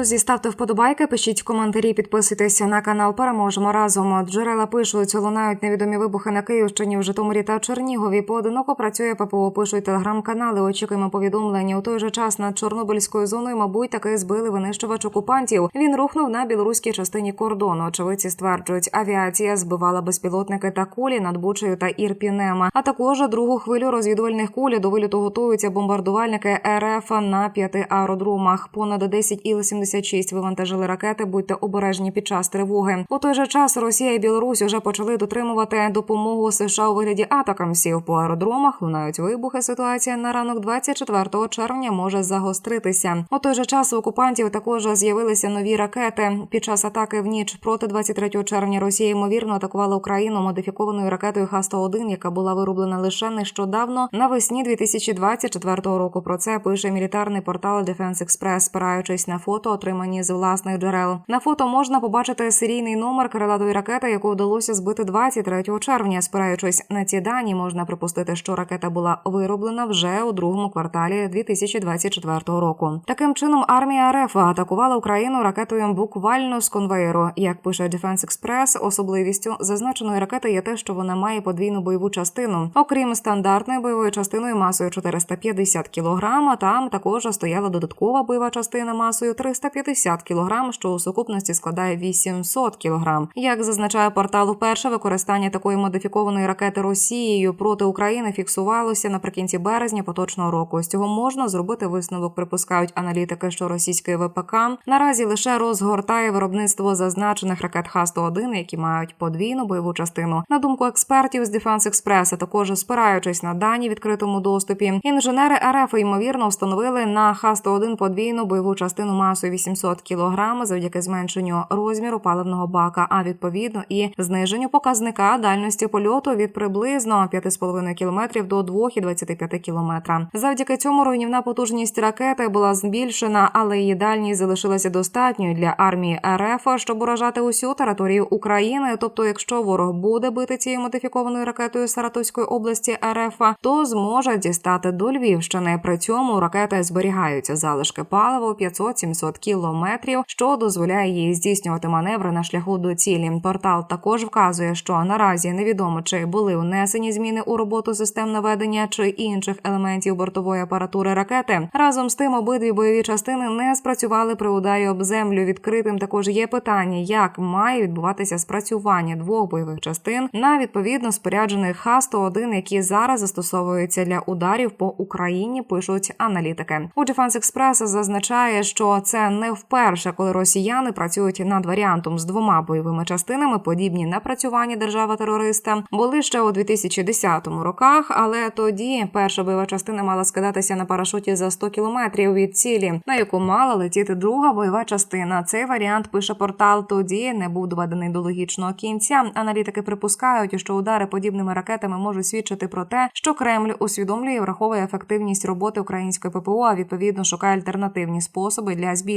Друзі, ставте вподобайки, пишіть коментарі, підписуйтеся на канал. Переможемо разом. Джерела пишуть, лунають невідомі вибухи на Київщині, в Житомирі та Чернігові. Поодиноко працює ППО. Пишуть телеграм-канали. Очікуємо повідомлення. У той же час над Чорнобильською зоною, мабуть, таки збили винищувач окупантів. Він рухнув на білоруській частині кордону. Очевидці стверджують, авіація збивала безпілотники та кулі над Бучею та Ірпінем. А також другу хвилю розвідувальних куль до виліту готуються бомбардувальники РФ на п'яти аеродромах. Понад 10 Іл-76 вивантажили ракети. Будьте обережні під час тривоги. У той же час Росія і Білорусь уже почали дотримувати допомогу США у вигляді атакамсів по аеродромах. Лунають вибухи. Ситуація на ранок 24 червня може загостритися. У той же час у окупантів також з'явилися нові ракети. Під час атаки в ніч проти 23 червня Росія ймовірно атакувала Україну модифікованою ракетою Х-101, яка була вироблена лише нещодавно навесні 2024 року. Про це пише мілітарний портал Defense Express, спираючись на фото, отримані з власних джерел. На фото можна побачити серійний номер крилатої ракети, яку вдалося збити 23 червня. Спираючись на ці дані, можна припустити, що ракета була вироблена вже у другому кварталі 2024 року. Таким чином, армія РФ атакувала Україну ракетою буквально з конвейеру. Як пише Defense Express, особливістю зазначеної ракети є те, що вона має подвійну бойову частину. Окрім стандартної бойової частиною масою 450 кг, там також стояла додаткова бойова частина масою 350 кг, що у сукупності складає 800 кг. Як зазначає портал, вперше використання такої модифікованої ракети Росією проти України фіксувалося наприкінці березня поточного року. З цього можна зробити висновок. Припускають аналітики, що російський ВПК наразі лише розгортає виробництво зазначених ракет Х-101, які мають подвійну бойову частину. На думку експертів з Defense Express, а також спираючись на дані в відкритому доступі, інженери РФ ймовірно встановили на Х-101 подвійну бойову частину масою 800 кг завдяки зменшенню розміру паливного бака, а відповідно і зниженню показника дальності польоту від приблизно 5,5 км до 2,25 км. Завдяки цьому руйнівна потужність ракети була збільшена, але її дальність залишилася достатньою для армії РФ, щоб уражати усю територію України. Тобто, якщо ворог буде бити цією модифікованою ракетою Саратовської області РФ, то зможе дістати до Львівщини. При цьому ракети зберігаються залишки палива 500-700 кілометрів, що дозволяє їй здійснювати маневри на шляху до цілі. Портал також вказує, що наразі невідомо чи були унесені зміни у роботу систем наведення чи інших елементів бортової апаратури ракети. Разом з тим обидві бойові частини не спрацювали при ударі об землю. Відкритим також є питання, як має відбуватися спрацювання двох бойових частин на відповідно споряджених Х-101, які зараз застосовуються для ударів по Україні. Пишуть аналітики. У Defense Express зазначає, що це не вперше, коли росіяни працюють над варіантом з двома бойовими частинами. Подібні напрацювання держава-терориста були ще у 2010 роках, але тоді перша бойова частина мала скидатися на парашуті за 100 кілометрів від цілі, на яку мала летіти друга бойова частина. Цей варіант пише портал. Тоді не був доведений до логічного кінця. Аналітики припускають, що удари подібними ракетами можуть свідчити про те, що Кремль усвідомлює і враховує ефективність роботи української ППО, а відповідно шукає альтернативні способи для